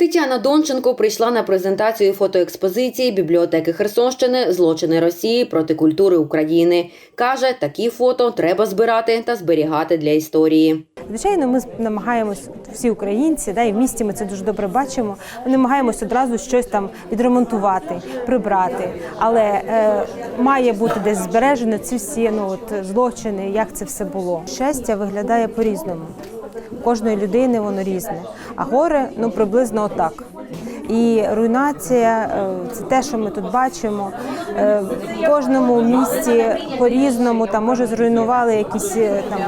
Тетяна Донченко прийшла на презентацію фотоекспозиції бібліотеки Херсонщини Злочини Росії проти культури України. Каже, такі фото треба збирати та зберігати для історії. Звичайно, ми намагаємось всі українці, да, і в місті ми це дуже добре бачимо. Ми намагаємось одразу щось там відремонтувати, прибрати. Але е, має бути десь збережено ці всі ну от злочини, як це все було. Щастя виглядає по-різному. У кожної людини воно різне, а горе ну приблизно отак. І руйнація е, це те, що ми тут бачимо. Е, В кожному місті по-різному там може зруйнували якісь е, там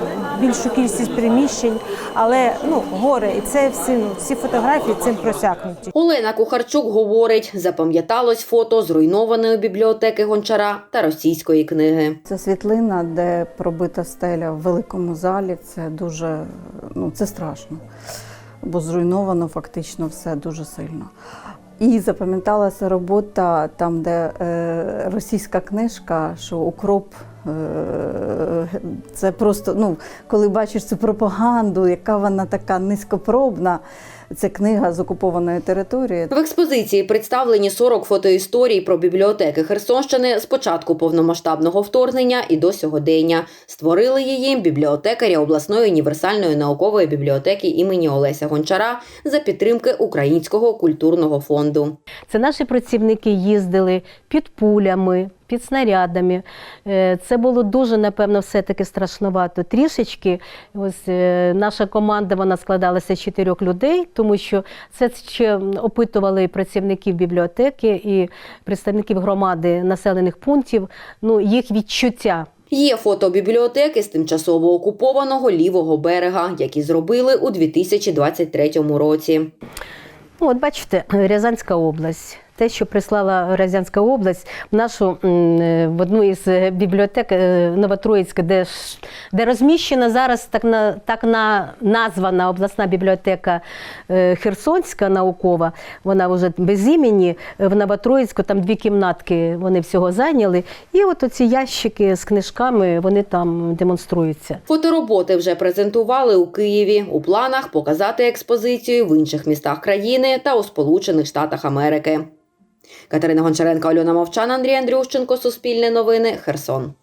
більшу кількість приміщень, але ну горе, і це всі ну, всі фотографії цим просякнуті. Олена Кухарчук говорить, запам'яталось фото зруйнованої бібліотеки Гончара та російської книги. Це світлина, де пробита стеля в великому залі. Це дуже ну це страшно, бо зруйновано фактично все дуже сильно. І запам'яталася робота там, де е, російська книжка, що укроп. е, Це просто, ну, коли бачиш цю пропаганду, яка вона така низькопробна, це книга з окупованої території. В експозиції представлені 40 фотоісторій про бібліотеки Херсонщини з початку повномасштабного вторгнення і до сьогодення. Створили її бібліотекарі обласної універсальної наукової бібліотеки імені Олеся Гончара за підтримки Українського культурного фонду. Це наші працівники їздили під пулями, під снарядами. Е, Це було дуже, напевно, все-таки страшновато. Трішечки. Ось е, наша команда вона складалася з чотирьох людей, тому що це ще опитували і працівників бібліотеки і представників громади населених пунктів. Ну, їх відчуття. Є фото бібліотеки з тимчасово окупованого лівого берега, які зробили у 2023 році. От бачите, Рязанська область. Те, що прислала Рязанська область в нашу е, в одну із е, бібліотек е, Новотроїцька, де, де розміщена зараз так на так на названа обласна бібліотека Херсонська наукова. Вона вже без імені в Новотроїцьку. Там дві кімнатки вони всього зайняли. І от оці ящики з книжками вони там демонструються. Фотороботи вже презентували у Києві. У планах показати експозицію в інших містах країни та у Сполучених Штатах Америки. Катерина Гончаренко, Альона Мовчан, Андрій Андрющенко, Суспільне новини, Херсон.